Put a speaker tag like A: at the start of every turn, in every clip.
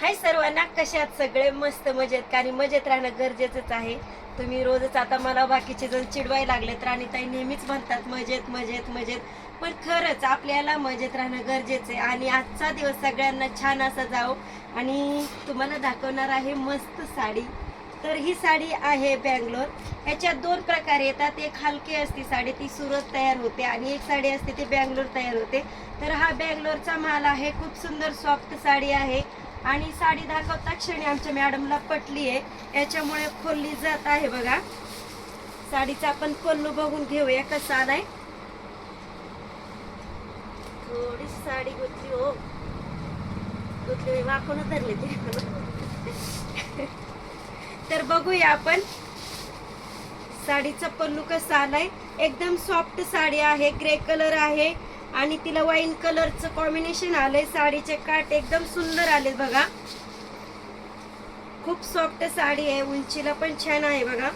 A: हाय सर्वांना कशात सगळे मस्त मजेत कारण मजेत राहणं गरजेचंच आहे. तुम्ही रोजच आता मला बाकीचे जण चिडवायला लागलेत. राणीताई नेहमीच म्हणतात मजेत मजेत मजेत. पण खरंच आपल्याला मजेत राहणं गरजेचं आहे. आणि आजचा दिवस सगळ्यांना छान असा जाओ आणि तुम्हाला दाखवणार आहे मस्त साडी. तर ही साडी आहे बँगलोर. ह्याच्यात दोन प्रकार येतात. एक हलकी असते साडी ती सुरत तयार होते. आणि एक साडी असते ती बँगलोर तयार होते. तर हा बँगलोरचा माल आहे. खूप सुंदर सॉफ्ट साडी आहे. आणि साडी दाखवता क्षणी आमच्या मॅडमला पटली आहे. याच्यामुळे खोलली जात आहे बघा. साडीचा आपण पल्लू बघून घेऊया कसा आलाय. थोडी साडी गुतली हो. गुतली वाकून धरले ती. तर बघूया आपण. साडीचा पल्लू कसा आलाय. एकदम सॉफ्ट साडी आहे ग्रे कलर आहे. आणि तिला वाईन कलरचं कॉम्बिनेशन आलंय. साडीचे काट एकदम सुंदर आले बघा. खूप सॉफ्ट साडी आहे. उंचीला पण छान आहे बघा.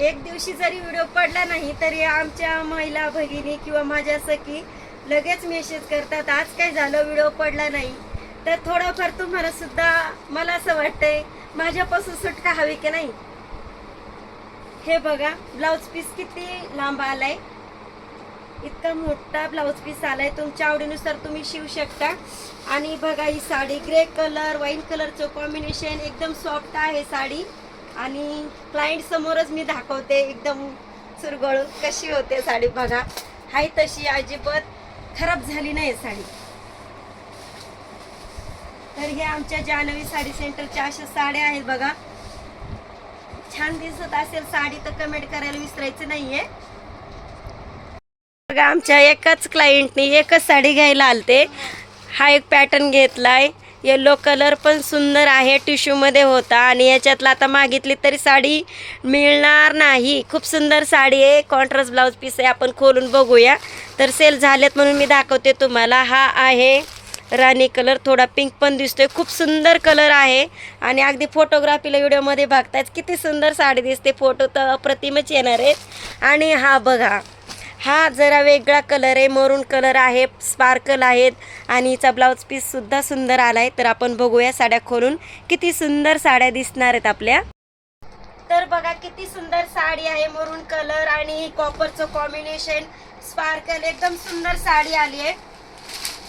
A: एक दिवशी जरी व्हिडिओ पडला नाही तरी आमच्या महिला भगिनी किंवा माझ्या सखी लगेच मेसेज करतात आज काय झालं? व्हिडिओ पडला नाही. तर थोडंफार तुम्हाला सुद्धा मला असं वाटतंय माझ्यापासून सुटका हवी की नाही? हे बघा ब्लाऊज पीस किती लांब आलाय? इतका मोठा ब्लाऊज पीस आलाय. तुमच्या आवडीनुसार तुम्ही शिवू शकता. आणि बघा ही साडी ग्रे कलर वाईन कलरचं कॉम्बिनेशन एकदम सॉफ्ट आहे साडी. आणि क्लायंट समोरच मी दाखवते एकदम चुरगळून कशी होते साडी. बघा हाय तशी अजिबात खराब झाली नाही साडी. तर हे आमच्या जानवी साडी सेंटरच्या अशा साड्या आहेत बघा. छान दिसत असेल साडी तर कमेंट करायला विसरायचं नाहीये. बघा आमच्या एकाच क्लायंटनी एकच साडी घ्यायला आलते. हा एक पॅटर्न घेतलाय. येलो कलर पण सुंदर आहे टिश्यूमध्ये होता. आणि याच्यातला आता मागितली तरी साडी मिळणार नाही. खूप सुंदर साडी आहे. कॉन्ट्रास्ट ब्लाऊज पीस आहे आपण खोलून बघूया. तर सेल झालेत म्हणून मी दाखवते तुम्हाला. हा आहे राणी कलर थोडा पिंक पण दिसतोय. खूप सुंदर कलर आहे. आणि अगदी फोटोग्राफीला व्हिडिओमध्ये बघतायत किती सुंदर साडी दिसते. फोटो तर अप्रतिमच येणार आहेत. आणि हा बघा हा जरा वेगळा कलर आहे. मरून कलर आहे स्पार्कल आहेत. आणि हिचा ब्लाऊज पीससुद्धा सुंदर आला आहे तर आपण बघूया साड्या खोलून किती सुंदर साड्या दिसणार आहेत आपल्या. तर बघा किती सुंदर साडी आहे. मरून कलर आणि कॉपरचं कॉम्बिनेशन स्पार्कल एकदम सुंदर साडी आली आहे.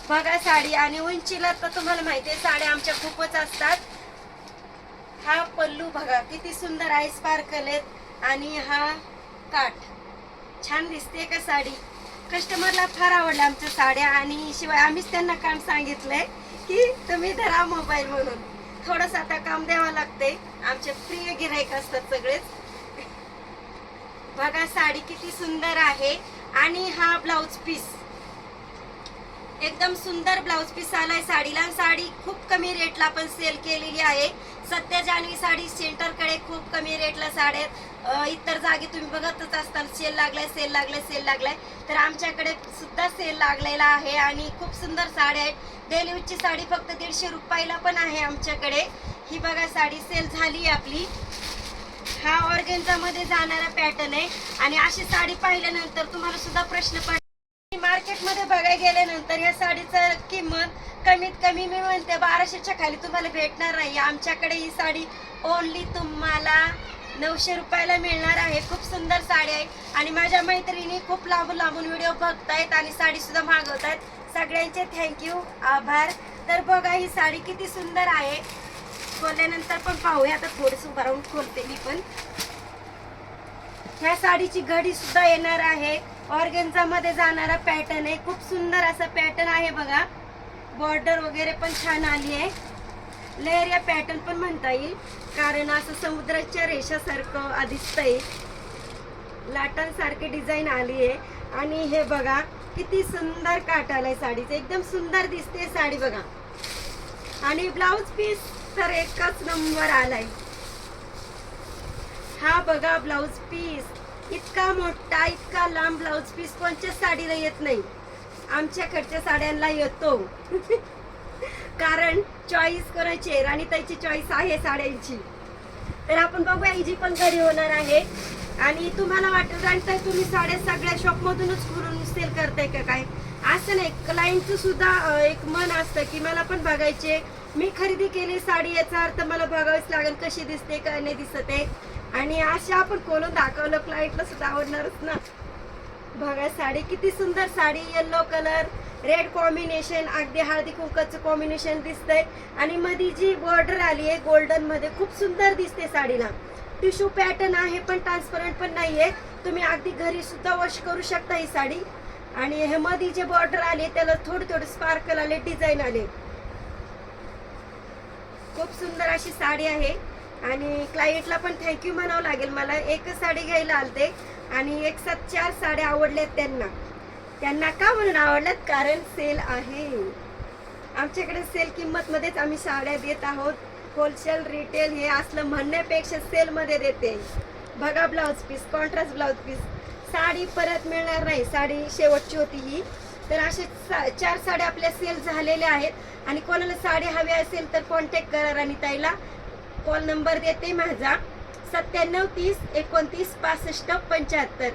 A: बघा साडी आणि उंचीला तर तुम्हाला माहिती आहे साड्या आमच्या खूपच असतात. हा पल्लू बघा किती सुंदर आहे स्पार्कल आहेत. आणि हा काठ. छान दिसते का साडी? कस्टमरला फार आवडल्या आमच्या साड्या आणि शिवाय आम्हीच त्यांना काम सांगितलंय की तुम्ही धरा मोबाईल म्हणून. थोडंसं आता काम द्यावं लागते आमचे प्रिय गिरायक असतात सगळेच. बघा साडी किती सुंदर आहे. आणि हा ब्लाऊज पीस एकदम सुंदर ब्लाऊज पीस आलाय साडीला साडी खूप कमी रेटला पण सेल केलेली आहे. सध्या जान्हवी साडी सेंटरकडे खूप कमी रेटला साड्या आहेत. इतर जागी तुम्ही बघतच असताल सेल लागलाय सेल लागलाय सेल लागलाय. तर आमच्याकडे सुद्धा सेल लागलेला आहे आणि खूप सुंदर साड्या आहेत. डेली यूजची साडी फक्त दीडशे रुपयाला पण आहे आमच्याकडे. ही बघा साडी सेल झाली आहे आपली. हा ऑर्गेन्झामध्ये जाणारा पॅटर्न आहे. आणि अशी साडी पाहिल्यानंतर तुम्हाला सुद्धा प्रश्न पड मार्केटमध्ये बघायला गेल्यानंतर या साडीचं किंमत कमीत कमी मी म्हणते बाराशेच्या खाली तुम्हाला भेटणार नाही. आमच्याकडे ही साडी ओनली तुम्हाला नऊशे रुपयाला मिळणार आहे. खूप सुंदर साडी आहे. आणि माझ्या मैत्रिणी खूप लांबून लांबून व्हिडिओ बघतायत आणि साडीसुद्धा मागवतायत. सगळ्यांचे थँक्यू आभार. तर बघा ही साडी किती सुंदर आहे. खोलल्यानंतर पण पाहूया. आता थोडंसं उभारून खोलते मी पण. ह्या साडीची घडी सुद्धा येणार आहे. ऑर्गेन्झा मध्ये जाणारा पॅटर्न आहे. खूप सुंदर असा पॅटर्न आहे बघा. बॉर्डर वगैरे पण छान आली आहे. लेअर या पॅटर्न पण म्हणता येईल. कारण असं समुद्राच्या रेषासारखं दिसतंय. लाटांसारखी डिझाईन आली आहे. आणि हे बघा किती सुंदर काट आलाय साडीचं. एकदम सुंदर दिसते साडी बघा. आणि ब्लाऊज पीस तर एकच नंबर आलाय. हा बघा ब्लाऊज पीस. इतका मोठा इतका लांब ब्लाऊज पीस कोणत्याच साडीला येत नाही. आमच्याकडच्या साड्यांना येतो. कारण चॉईस करायची आणि त्याची चॉईस आहे साड्यांची. तर आपण बघूया हिची पण घरी होणार आहे. आणि तुम्हाला वाटत आणि तर तुम्ही साड्या सगळ्या शॉपमधूनच करून सेल करताय का काय? असं नाही क्लायंटचं सुद्धा एक मन असतं की मला पण बघायचे. मी खरेदी केली साडी याचा अर्थ मला बघावीच लागेल कशी दिसते काय नाही दिसत आहे. आणि अशा आपण खोलून दाखवलं क्लायंटला सुद्धा आवडणारच ना. बघा साडी किती सुंदर sari yellow colour red combination अगदी हळदी कुंकचं कॉम्बिनेशन दिसतंय. आणि मध्ये जी बॉर्डर आली आहे गोल्डनमध्ये खूप सुंदर दिसते साडीला. टिश्यू पॅटर्न आहे पण ट्रान्सपरंट पण नाहीये. तुम्ही अगदी घरी सुद्धा वॉश करू शकता ही साडी. आणि हे मध्ये जे बॉर्डर आले त्याला थोडे थोडे स्पार्कल आले डिझाईन आले. खूप सुंदर अशी साडी आहे. आणि क्लायंटला पण थँक्यू म्हणावं लागेल. मला एकच साडी घ्यायला आलते आणि एक सात चार साड्या आवडल्यात त्यांना. त्यांना का म्हणून आवडल्यात? कारण सेल आहे. आमच्याकडे सेल किंमतमध्येच आम्ही साड्या देत आहोत. होलसेल रिटेल हे असलं म्हणण्यापेक्षा सेलमध्ये देते. बघा blouse piece contrast blouse piece sari परत मिळणार नाही. साडी शेवटची होती ही. तर असे सा- चार साड्या आपल्या सेल झालेल्या आहेत. आणि कोणाला साडी हवी असेल तर कॉन्टॅक्ट करा राणीताईला. कॉल नंबर देते माझा. सत्त्याण्णव तीस एकोणतीस पासष्ट पंच्याहत्तर.